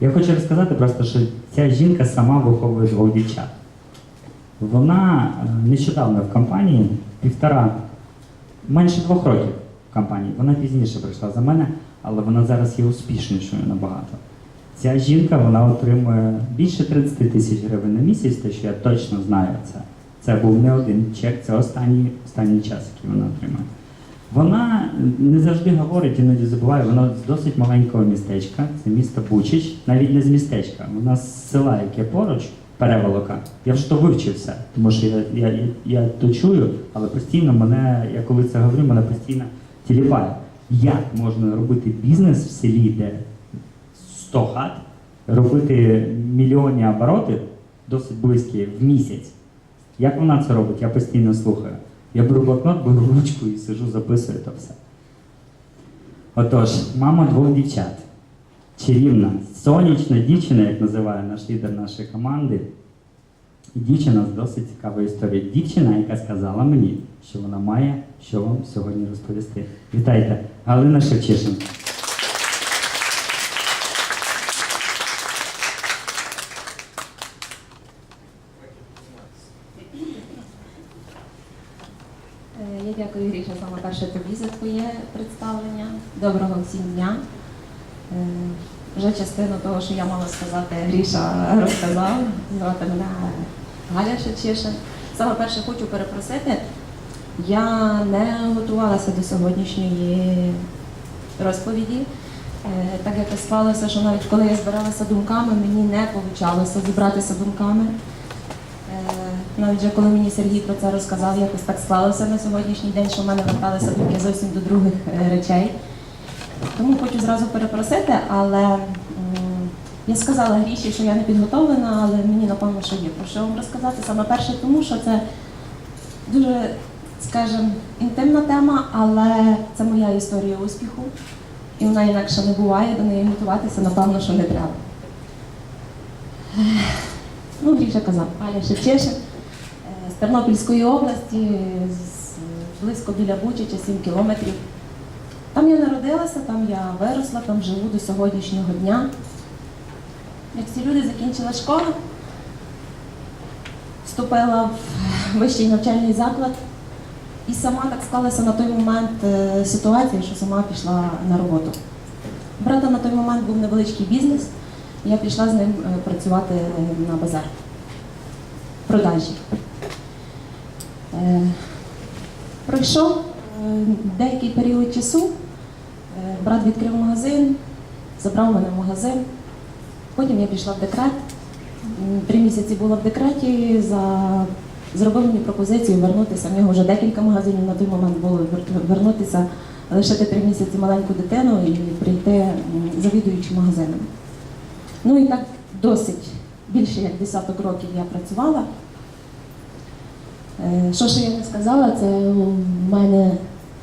Я хочу розказати просто, що ця жінка сама виховує двох дівчат. Вона е, нещодавно в компанії, півтора, менше двох років в компанії. Вона пізніше прийшла за мене, але вона зараз є успішнішою набагато. Ця жінка вона отримує більше 30 тисяч гривень на місяць, те, що я точно знаю це. Це був не один чек, це останній, останній час, який вона отримує. Вона не завжди говорить, іноді забуває, вона з досить маленького містечка, це місто Бучич, навіть не з містечка, вона з села, яке поруч, переволока. Я вже то вивчився, тому що я, я, я, то чую, але постійно мене, я коли це говорю, мене постійно тіліпає. Як можна робити бізнес в селі, де 100 хат, робити мільйонні обороти, досить близькі, в місяць? Як вона це робить? Я постійно слухаю. Я беру блокнот, беру ручку і сижу, записую то все. Отож, мама двох дівчат. Чарівна, сонячна дівчина, як називає наш лідер нашої команди. Дівчина з досить цікавою історією. Дівчина, яка сказала мені, що вона має що вам сьогодні розповісти. Вітайте, Галина Шевчишин. Е, Я дякую, Гріша, саме перше тобі за твоє представлення. Доброго всім дня. Е, Вже частину того, що я мала сказати, Гріша розказав. Звати мене Галя Шевчишин. Саме перше хочу перепросити. Я не готувалася до сьогоднішньої розповіді. Е, Так як склалося, що навіть коли я збиралася думками, мені не вийшло зібратися думками. Навіть вже коли мені Сергій про це розказав, якось так склалося на сьогоднішній день, що в мене верталися думки зовсім до других е, речей. Тому хочу зразу перепросити, але я сказала Гріші, що я не підготовлена, але мені напевно, що є про що вам розказати. Саме перше, тому що це дуже, скажімо, інтимна тема, але це моя історія успіху, і вона інакше не буває, до неї готуватися, напевно, що не треба. Ну, Гріша казав, Аля Шевчешин е, з Тернопільської області, близько біля Бучича, 7 кілометрів. Там я народилася, там я виросла, там живу до сьогоднішнього дня. Як всі люди закінчила школу, вступила в вищий навчальний заклад і сама так склалася на той момент е, ситуація, що сама пішла на роботу. Брата на той момент був невеличкий бізнес. Я пішла з ним е, працювати на базар. Продажі. Е, Пройшов е, деякий період часу. Е, Брат відкрив магазин, забрав мене в магазин. Потім я пішла в декрет. Три місяці була в декреті, за... зробив мені пропозицію вернутися. В нього вже декілька магазинів на той момент було вернутися, лишити три місяці маленьку дитину і прийти завідуючим магазином. Ну і так досить більше як десяток років я працювала. Е, Що ще я не сказала, це у мене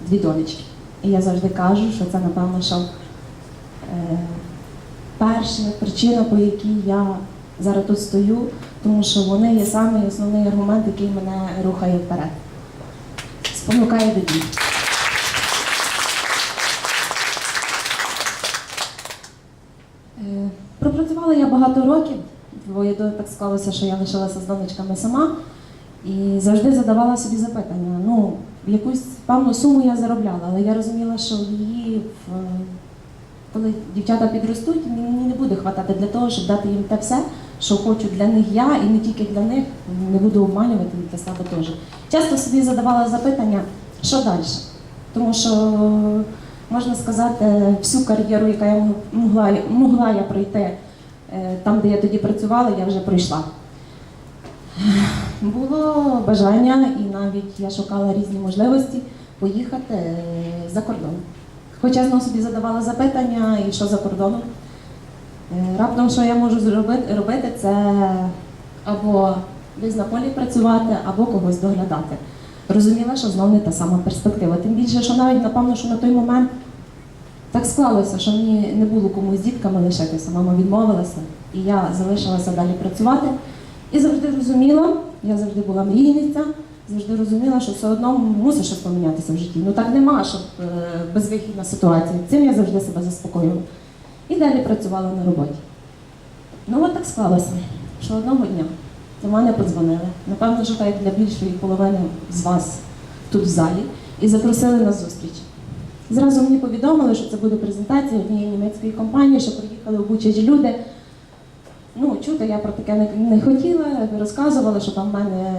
дві донечки. І я завжди кажу, що це, напевно, що е, перша причина, по якій я зараз тут стою, тому що вони є самий основний аргумент, який мене рухає вперед. Спонукає до дій. Е, Пропрацювала я багато років, двоє до так склалося, що я лишилася з донечками сама і завжди задавала собі запитання. Ну, якусь певну суму я заробляла, але я розуміла, що її, коли дівчата підростуть, мені не буде хватати для того, щоб дати їм те все, що хочу для них я, і не тільки для них, не буду обманювати для себе теж. Часто собі задавала запитання, що далі? Тому що можна сказати, всю кар'єру, яка я могла, могла я пройти е, там, де я тоді працювала, я вже пройшла. Було бажання, і навіть я шукала різні можливості поїхати е, за кордон. Хоча знову собі задавала запитання, і що за кордоном. Е, Раптом, що я можу зробити, робити, це або десь на полі працювати, або когось доглядати. Розуміла, що знову не та сама перспектива. Тим більше, що навіть напевно, що на той момент так склалося, що мені не було кому з дітками лишитися. Мама відмовилася, і я залишилася далі працювати. І завжди розуміла, я завжди була мрійниця, завжди розуміла, що все одно мусить щось помінятися в житті. Ну так нема, щоб е, безвихідна ситуація. Цим я завжди себе заспокоювала. І далі працювала на роботі. Ну от так склалося, що одного дня до мене подзвонили. Напевно, що так для більшої половини з вас тут в залі, і запросили на зустріч. Зразу мені повідомили, що це буде презентація однієї німецької компанії, що приїхали в Бучач люди. Ну, чути я про таке не, не хотіла, розказувала, що там в мене,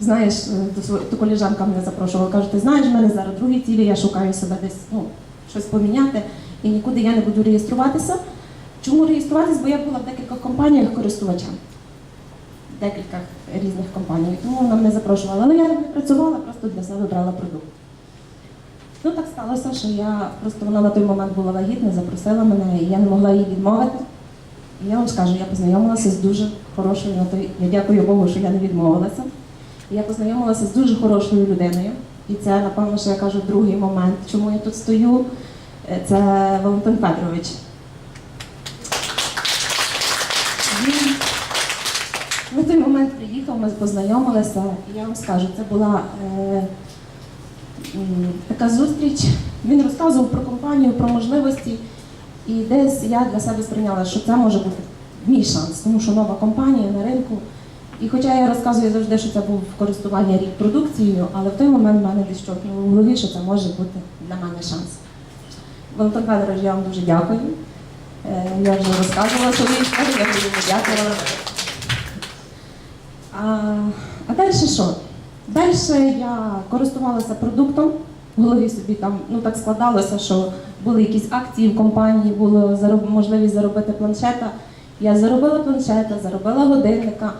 знаєш, до, коліжанка мене запрошувала, каже, ти знаєш, в мене зараз другі цілі, я шукаю себе десь, ну, щось поміняти, і нікуди я не буду реєструватися. Чому реєструватись? Бо я була в декількох компаніях користувачем. В декілька різних компаній. Тому вона мене запрошувала. Але я не працювала, просто для себе брала продукт. Ну так сталося, що я просто вона на той момент була вагітна, запросила мене, і я не могла їй відмовити. Я вам скажу, я познайомилася з дуже хорошою на той. Я дякую Богу, що я не відмовилася. Я познайомилася з дуже хорошою людиною. І це, напевно, що я кажу другий момент, чому я тут стою. Е, Це Валентин Федорович. Він на той момент приїхав, ми познайомилися, і я вам скажу, це була е, така зустріч. Він розказував про компанію, про можливості. І десь я для себе сприйняла, що це може бути мій шанс, тому що нова компанія на ринку. І хоча я розказую завжди, що це був користування рік продукцією, але в той момент в мене десь в голові, що це може бути для мене шанс. Валентин Федорович, я вам дуже дякую. Е, Я вже розказувала свою історію, я дуже дякувала. А, а далі що? Далі я користувалася продуктом. В голові собі там ну так складалося, що були якісь акції в компанії, зароб... можливість заробити планшета. Я заробила планшета, заробила годинника.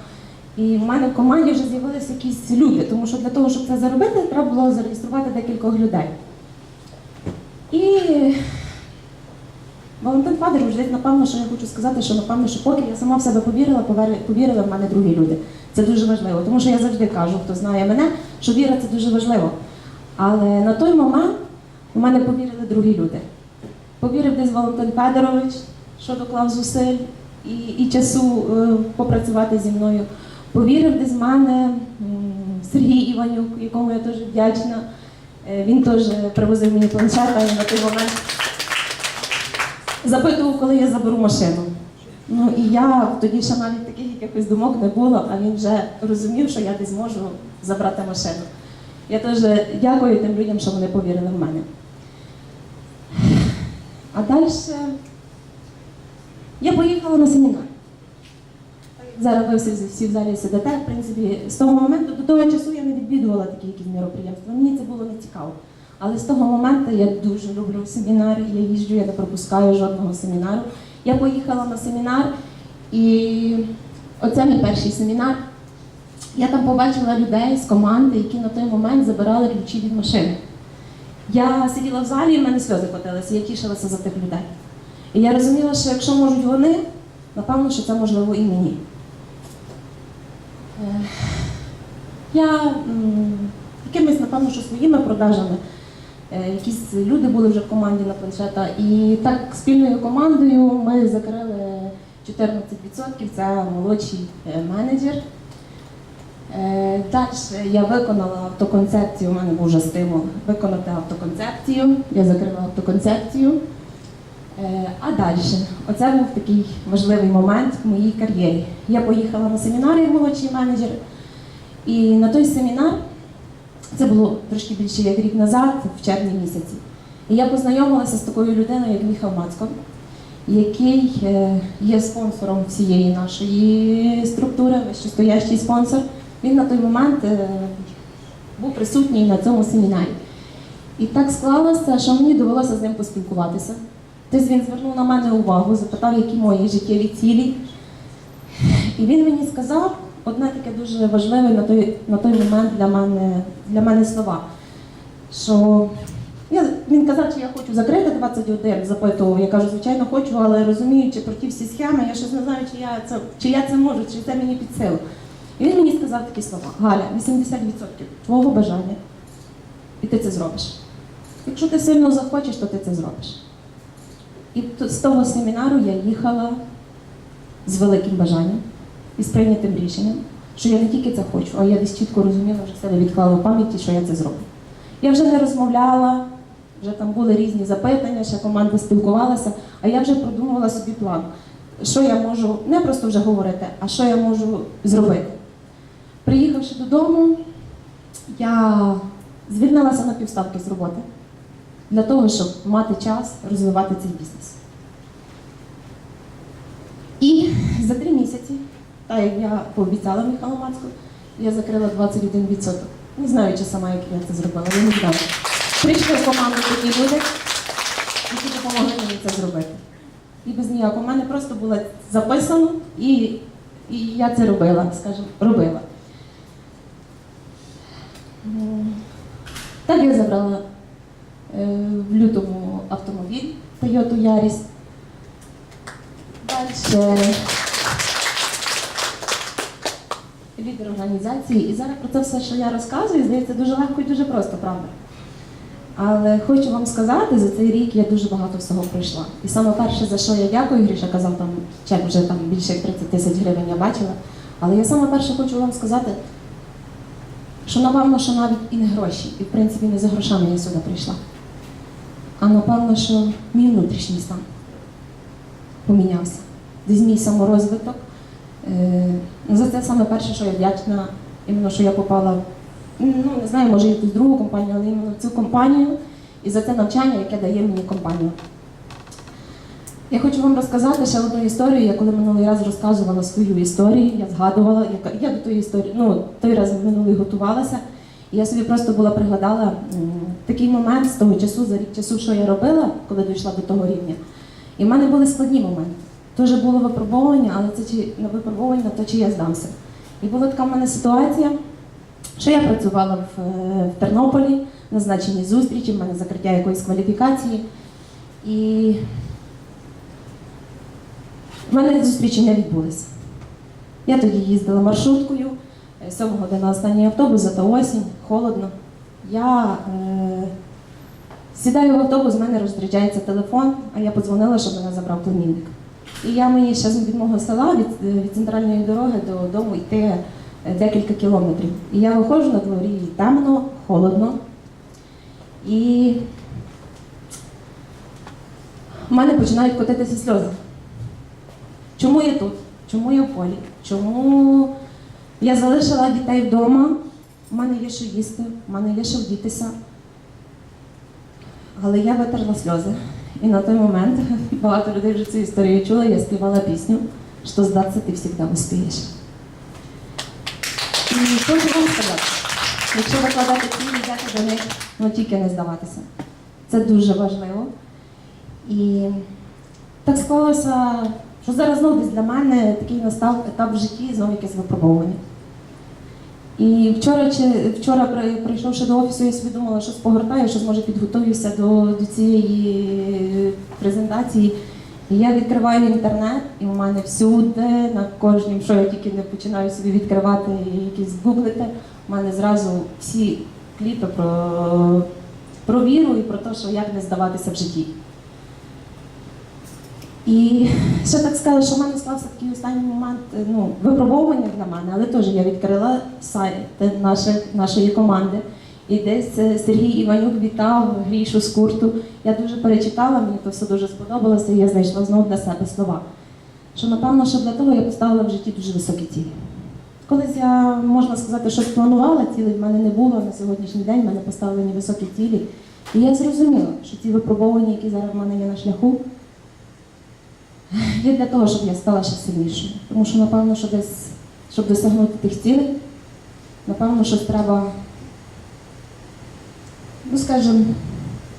І в мене в команді вже з'явилися якісь люди, тому що для того, щоб це заробити, треба було зареєструвати декількох людей. І Валентин Федорович, десь напевно, що я хочу сказати, що напевно, що поки я сама в себе повірила, повірили в мене другі люди. Це дуже важливо, тому що я завжди кажу, хто знає мене, що віра це дуже важливо. Але на той момент в мене повірили другі люди. Повірив десь Валентин Федорович, що доклав зусиль і, і часу е, попрацювати зі мною. Повірив десь мене Сергій Іванюк, якому я дуже вдячна. Е, Він теж привозив мені планшета і на той момент запитував, коли я заберу машину. Ну і я тоді ще навіть таких якихось думок не було, а він вже розумів, що я десь можу забрати машину. Я теж дякую тим людям, що вони повірили в мене. А далі я поїхала на семінар. Зараз ви всі, всі в залі сидите, в принципі, з того моменту, до того часу я не відвідувала такі якісь мероприємства. Мені це було не цікаво. Але з того моменту я дуже люблю семінари, я їжджу, я не пропускаю жодного семінару. Я поїхала на семінар, і оце мій перший семінар. Я там побачила людей з команди, які на той момент забирали ключі від машини. Я сиділа в залі, і в мене сльози котилися, я тішилася за тих людей. І я розуміла, що якщо можуть вони, напевно, що це можливо і мені. Я якимись, напевно, що своїми продажами, е, якісь люди були вже в команді на планшета, і так спільною командою ми закрили 14%, це молодший е, менеджер. Е, Далі я виконала автоконцепцію, у мене був вже стимул виконати автоконцепцію. Я закрила автоконцепцію. Е, А далі, оце був такий важливий момент в моїй кар'єрі. Я поїхала на семінар як молодший менеджер, і на той семінар, це було трошки більше як рік назад, в червні місяці. І я познайомилася з такою людиною, як Міхал Мацко, який е, є спонсором всієї нашої структури, вищестоящий спонсор. Він на той момент е, був присутній на цьому семінарі. І так склалося, що мені довелося з ним поспілкуватися. Тобто він звернув на мене увагу, запитав, які мої життєві цілі. І він мені сказав одне таке дуже важливе на той, на той момент для мене, для мене слова. Що я, він казав, чи я хочу закрити 21, запитував. Я кажу, звичайно, хочу, але розуміючи про ті всі схеми, я щось не знаю, чи я це, чи я це можу, чи це мені під силу. І він мені сказав такі слова: Галя, 80% твого бажання, і ти це зробиш. Якщо ти сильно захочеш, то ти це зробиш. І з того семінару я їхала з великим бажанням і з прийнятим рішенням, що я не тільки це хочу, а я десь чітко розуміла, вже себе відклала в пам'яті, що я це зроблю. Я вже не розмовляла, вже там були різні запитання, ще команда спілкувалася, а я вже продумувала собі план. що я можу не просто вже говорити, а що я можу зробити. Приїхавши додому, я звільнилася на півставки з роботи для того, щоб мати час розвивати цей бізнес. І за три місяці, так як я пообіцяла Михайлу Мацьку, я закрила 21%. Не знаю, чи сама, як я це зробила, я не знаю. Прийшли в команду такі люди, які допомогли мені це зробити. І без ніякого. У мене просто було записано, і, і я це робила, скажімо, робила. М, Так я забрала е, в лютому автомобіль Toyota Yaris. Далі лідер організації. І зараз про це все, що я розказую, здається дуже легко і дуже просто, правда. Але хочу вам сказати, за цей рік я дуже багато всього пройшла. І саме перше, за що я дякую, Гріша казав, там чек вже там більше як 30 тисяч гривень я бачила. Але я саме перше хочу вам сказати, що напевно, що навіть і не гроші, і в принципі не за грошами я сюди прийшла. А напевно, що мій внутрішній стан помінявся. Десь мій саморозвиток. Е, ну, За це саме перше, що я вдячна, іменно, що я попала, ну не знаю, може якусь другу компанію, але іменно в цю компанію і за це навчання, яке дає мені компанія. Я хочу вам розказати ще одну історію. Я коли минулий раз розказувала свою історію, я згадувала, яка я до тої історії, ну той раз минулий готувалася. І я собі просто була пригадала такий момент з того часу, за рік часу, що я робила, коли дійшла до того рівня. І в мене були складні моменти. Теж було випробовування, але це чи на випробовування те, чи я здамся. І була така в мене ситуація, що я працювала в, е, в Тернополі, назначені зустрічі, в мене закриття якоїсь кваліфікації. І в мене зустрічі не відбулися. Я тоді їздила маршруткою, е, 7 година останній автобус, зато осінь, холодно. Я е, сідаю в автобус, в мене розряджається телефон, а я подзвонила, щоб мене забрав племінник. І я мені ще від мого села, від, е, від центральної дороги до дому йти е, декілька кілометрів. І я виходжу на дворі, і темно, холодно. І в мене починають котитися сльози. Чому я тут? Чому я в полі? Чому я залишила дітей вдома? У мене є що їсти, в мене є що вдітися. Але я витерла сльози. І на той момент багато людей вже цю історію чули, я співала пісню, що здатися ти завжди успієш. І хочу вам сказати, якщо викладати цілі, йдете до них, ну тільки не здаватися. Це дуже важливо. І так склалося, що зараз знову для мене такий настав етап в житті, знову якесь випробовування. І вчора, чи, вчора прийшовши до офісу, я собі думала, що погортаю, що може підготуюся до, до цієї презентації. І я відкриваю інтернет, і в мене всюди, на кожнім, що я тільки не починаю собі відкривати якісь гуглити, в мене зразу всі кліпи про, про віру і про те, що як не здаватися в житті. І ще так сказала, що в мене склався такий останній момент е, ну, випробовування для мене, але теж я відкрила сайт наших, нашої команди. І десь е, Сергій Іванюк вітав Грішу з курту. Я дуже перечитала, мені це все дуже сподобалося, і я знайшла знову для себе слова. Що напевно, що для того я поставила в житті дуже високі цілі. Колись я, можна сказати, щось планувала, цілей в мене не було. На сьогоднішній день в мене поставлені високі цілі. І я зрозуміла, що ці випробування, які зараз в мене є на шляху, є для того, щоб я стала ще сильнішою. Тому що, напевно, що десь, щоб досягнути тих цілей, напевно, щось треба, ну скажімо,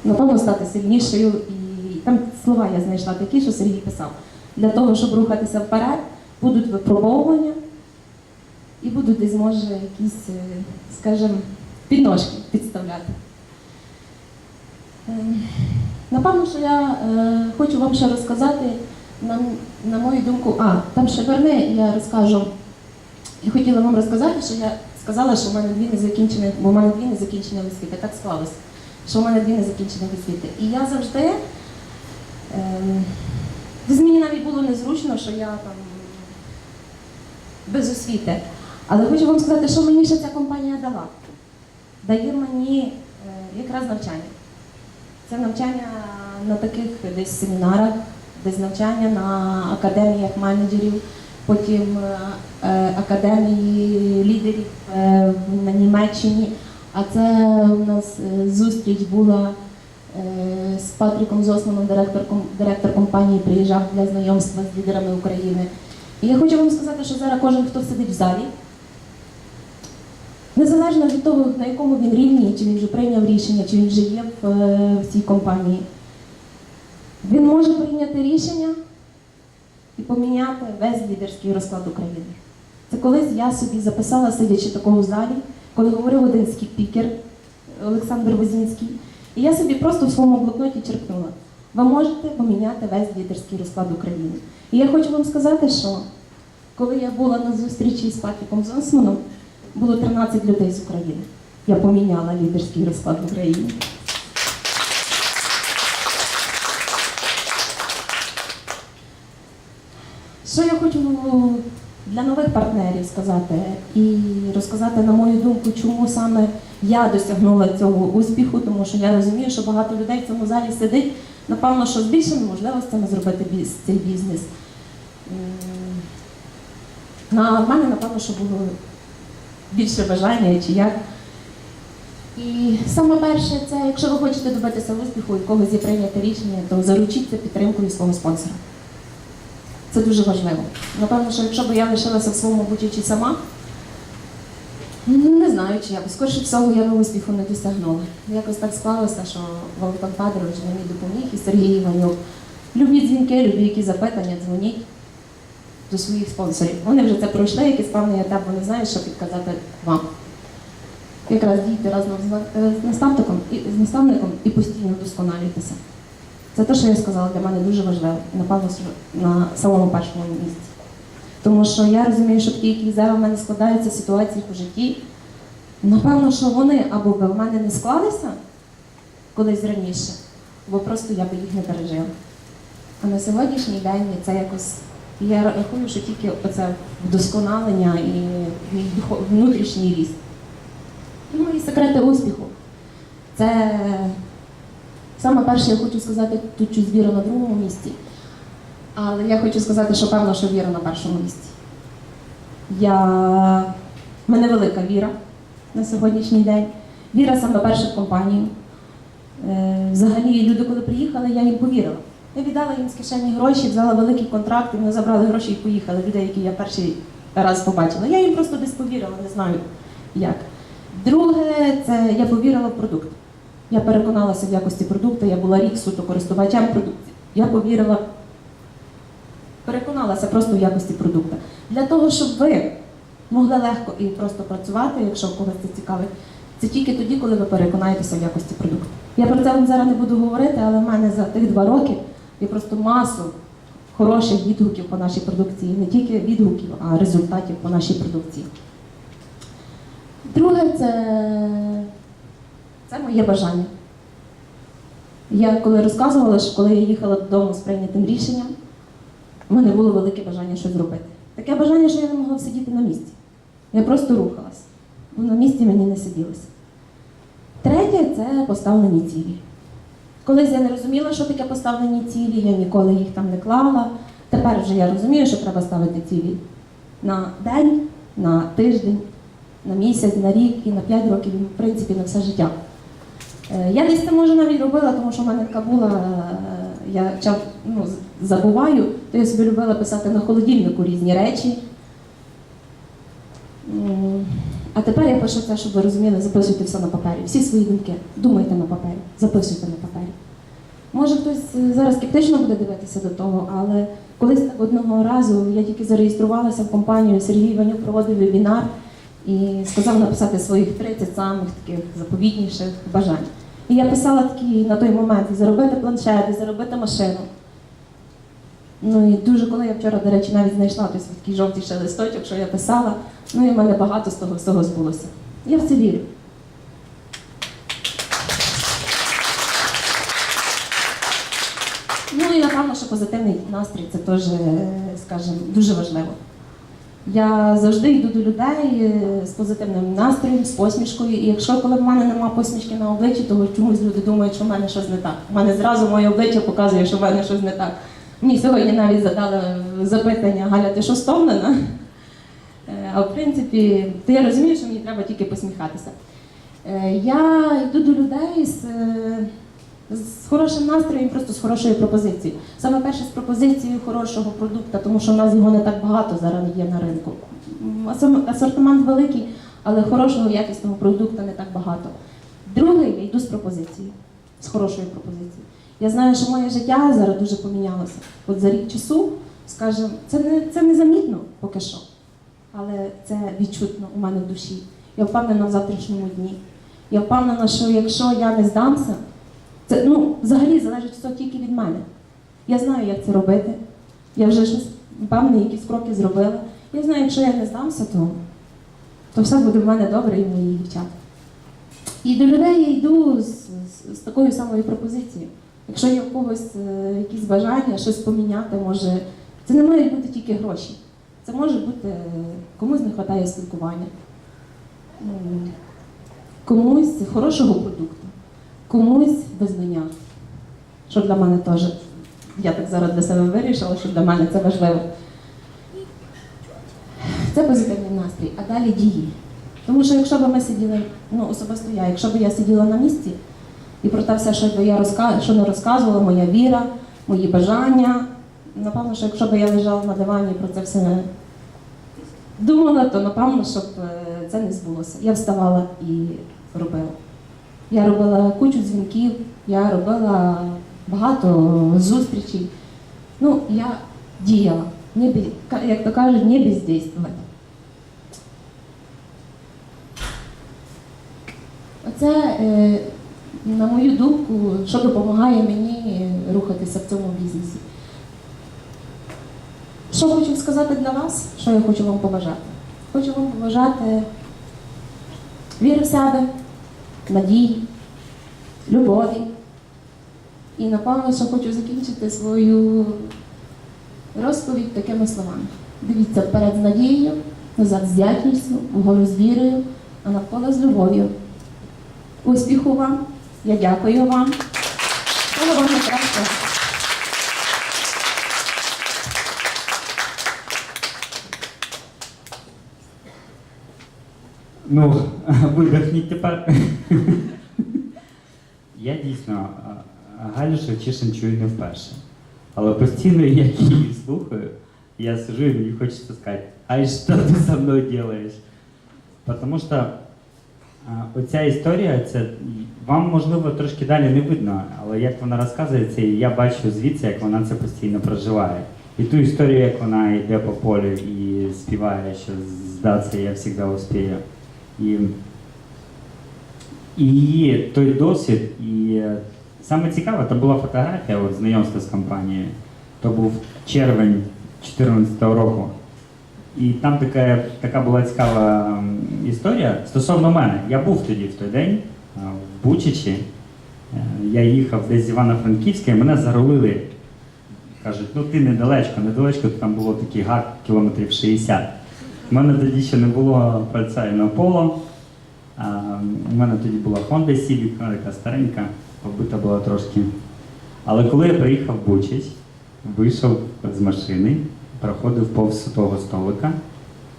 напевно, стати сильнішою. І там слова я знайшла такі, що Сергій писав. Для того, щоб рухатися вперед, будуть випробовування і будуть десь, може, якісь, е, скажімо, підножки підставляти. Ем, Напевно, що я е, хочу вам ще розказати, на, на мою думку, а, там ще верни, я розкажу. Я хотіла вам розказати, що я сказала, що в мене дві незакінчені, бо в мене дві незакінчені освіти. Так склалось, що в мене дві незакінчені освіти. І я завжди, ем, десь мені навіть було незручно, що я там без освіти. Але хочу вам сказати, що мені ще ця компанія дала. Дає мені е, якраз навчання. Це навчання на таких десь семінарах, десь навчання на академіях менеджерів, потім е, е, академії лідерів е, на Німеччині. А це у нас зустріч була з Патріком Зосманом, директором директор компанії, приїжджав для знайомства з лідерами України. І я хочу вам сказати, що зараз кожен, хто сидить в залі, незалежно від того, на якому він рівні, чи він вже прийняв рішення, чи він вже є в, в цій компанії, він може прийняти рішення і поміняти весь лідерський розклад України. Це колись я собі записала, сидячи в залі, коли говорив один спікер Олександр Возінський, і я собі просто в своєму блокноті черкнула. Ви можете поміняти весь лідерський розклад України. І я хочу вам сказати, що коли я була на зустрічі з Патріком Зонсманом, було 13 людей з України. Я поміняла лідерський розклад в Україні. Що я хочу для нових партнерів сказати і розказати, на мою думку, чому саме я досягнула цього успіху, тому що я розумію, що багато людей в цьому залі сидить, напевно, що з більшими можливостями зробити цей бізнес. На в мене, напевно, що було більше бажання чи як. І саме перше, це якщо ви хочете добитися успіху і когось є прийняти рішення, то заручіться підтримкою свого спонсора. Це дуже важливо. Напевно, що якщо б я лишилася в своєму бутічі сама, не знаю, чи я б скорше всього я би успіху не досягнула. Якось так склалося, що Валентин Федорович мені допоміг і Сергій Іванюк. Любі дзвінки, любі які запитання, дзвоніть до своїх спонсорів. Вони вже це пройшли, якийсь певний етап, вони знають, що підказати вам. Якраз дійте разом з е, наставником і постійно вдосконалюйтеся. Це те, що я сказала, для мене дуже важливо, напевно на самому першому місці. Тому що я розумію, що такі, які зараз в мене складаються ситуації по житті, напевно, що вони або би в мене не склалися колись раніше, бо просто я би їх не пережила. А на сьогоднішній день це якось. Я рахую, що тільки оце вдосконалення і внутрішній ріст. І мої секрети успіху. Це саме перше, я хочу сказати, тут чуть віра на другому місці. Але я хочу сказати, що певно, що віра на першому місці. Я... Мене велика віра на сьогоднішній день. Віра саме перше в компанію. Е, Взагалі, люди, коли приїхали, я їм повірила. Я віддала їм з кишені гроші, взяла великий контракт, вони забрали гроші і поїхали. Людей, які я перший раз побачила. Я їм просто десь повірила, не знаю як. Друге, це я повірила в продукт. Я переконалася в якості продукту, я була рік суто користувачем продукції. Я повірила, переконалася просто в якості продукту. Для того, щоб ви могли легко і просто працювати, якщо когось це цікавить, це тільки тоді, коли ви переконаєтеся в якості продукту. Я про це вам зараз не буду говорити, але в мене за тих два роки є просто масу хороших відгуків по нашій продукції, не тільки відгуків, а результатів по нашій продукції. Друге, це, це моє бажання. Я коли розказувала, що коли я їхала додому з прийнятим рішенням, в мене було велике бажання щось зробити. Таке бажання, що я не могла сидіти на місці. Я просто рухалась, бо на місці мені не сиділося. Третє це поставлені цілі. Колись я не розуміла, що таке поставлені цілі, я ніколи їх там не клала. Тепер вже я розумію, що треба ставити цілі на день, на тиждень, на місяць, на рік і на 5 років, і, в принципі, на все життя. Е, Я десь це може навіть робила, тому що в мене така була, е, я ну, забуваю, то я собі любила писати на холодильнику різні речі. А тепер я пишу це, щоб ви розуміли, записуйте все на папері. Всі свої думки. Думайте на папері, записуйте на папері. Може хтось е, зараз скептично буде дивитися до того, але колись так одного разу я тільки зареєструвалася в компанію, Сергій Іванюк проводив вебінар і сказав написати своїх 30 самих таких заповітніших бажань. І я писала такі на той момент заробити планшет, заробити машину. Ну і дуже, коли я вчора, до речі, навіть знайшла той такий жовтий ще листочок, що я писала, ну і в мене багато з того всього збулося. Я в це вірю. Ну і напевно, що позитивний настрій це теж, е, скажімо, дуже важливо. Я завжди йду до людей е, з позитивним настроєм, з посмішкою. І якщо коли в мене немає посмішки на обличчі, то чомусь люди думають, що в мене щось не так. У мене зразу моє обличчя показує, що в мене щось не так. Мені сьогодні навіть задали запитання, Галя, ти що стомлена? Е, А в принципі, то я розумію, що мені треба тільки посміхатися. Е, Я йду до людей з, е, з хорошим настроєм, просто з хорошою пропозицією. Саме перше з пропозицією хорошого продукту, тому що в нас його не так багато зараз є на ринку. Асортимент великий, але хорошого якісного продукту не так багато. Друге, я йду з пропозицією, з хорошою пропозицією. Я знаю, що моє життя зараз дуже помінялося. От за рік часу, скажімо, це не, це не замітно поки що, але це відчутно у мене в душі. Я впевнена в завтрашньому дні. Я впевнена, що якщо я не здамся, це ну, взагалі залежить все тільки від мене. Я знаю, як це робити. Я вже щось певні якісь кроки зробила. Я знаю, якщо я не здамся, то, то все буде в мене добре і в моїх дівчат. І до людей я йду з, з, з такою самою пропозицією. Якщо є в когось е, якісь бажання щось поміняти, може, це не мають бути тільки гроші. Це може бути е, комусь не вистачає спілкування, комусь хорошого продукту, комусь визнання. Що для мене теж, я так зараз для себе вирішила, що для мене це важливо. Це позитивний настрій, а далі дії. Тому що якщо б ми сиділи, ну особисто я, якщо б я сиділа на місці і про те все, що я розка... що не розказувала, моя віра, мої бажання, напевно, що якщо б я лежала на дивані і про це все не думала, то напевно, щоб е, це не збулося. Я вставала і робила. Я робила кучу дзвінків, я робила багато зустрічей. Ну, я діяла, не, як то кажуть, не бездействувати. Оце, е, на мою думку, що допомагає мені рухатися в цьому бізнесі. Що хочу сказати для вас, що я хочу вам побажати? Хочу вам побажати віри в себе, надії, любові. І напевно, що хочу закінчити свою розповідь такими словами. Дивіться перед надією, назад з дякністю, вгору з вірою, а навколо з любов'ю. Успіху вам! Я дякую вам. Всього вам найкращого. Ну, видихніть тепер. Я дійсно а, Галю Шевчишин чую не вперше. Але постійно, як її слухаю, я сижу і мені хочеться сказати, ай, що ти со мною робиш? Тому що а, оця історія, це вам можливо трошки далі не видно, але як вона розказується, і я бачу звідси, як вона це постійно проживає. І ту історію, як вона йде по полю і співає, що здатися я завжди успію. І, і її той досвід, і е, саме цікаве, то була фотографія, от, знайомства з компанією. То був червень 2014 року. І там така, така була цікава історія стосовно мене. Я був тоді в той день в Бучичі. Е, Я їхав десь з Івано-Франківська, і мене зарулили. Кажуть, ну ти недалечко, недалечко, там було такий гак кілометрів 60. У мене тоді ще не було прицельного поло. А, у мене тоді була Honda Civic, вона така старенька, побита була трошки. Але коли я приїхав в Бучич, вийшов з машини, проходив повз того столика,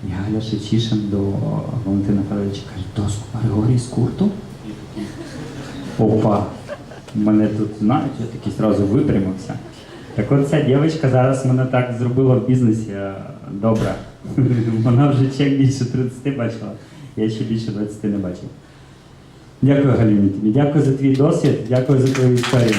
і Галя Шевчишин до Валентина Федоровича каже, доску Григорій з курту. Опа, мене тут знають, я такий одразу випрямився. Так от ця дівчинка зараз мене так зробила в бізнесі е, добре. Вона вже ще більше 30 бачила, я ще більше 20 не бачив. Дякую, Галіні. Дякую за твій досвід, дякую за твою історію.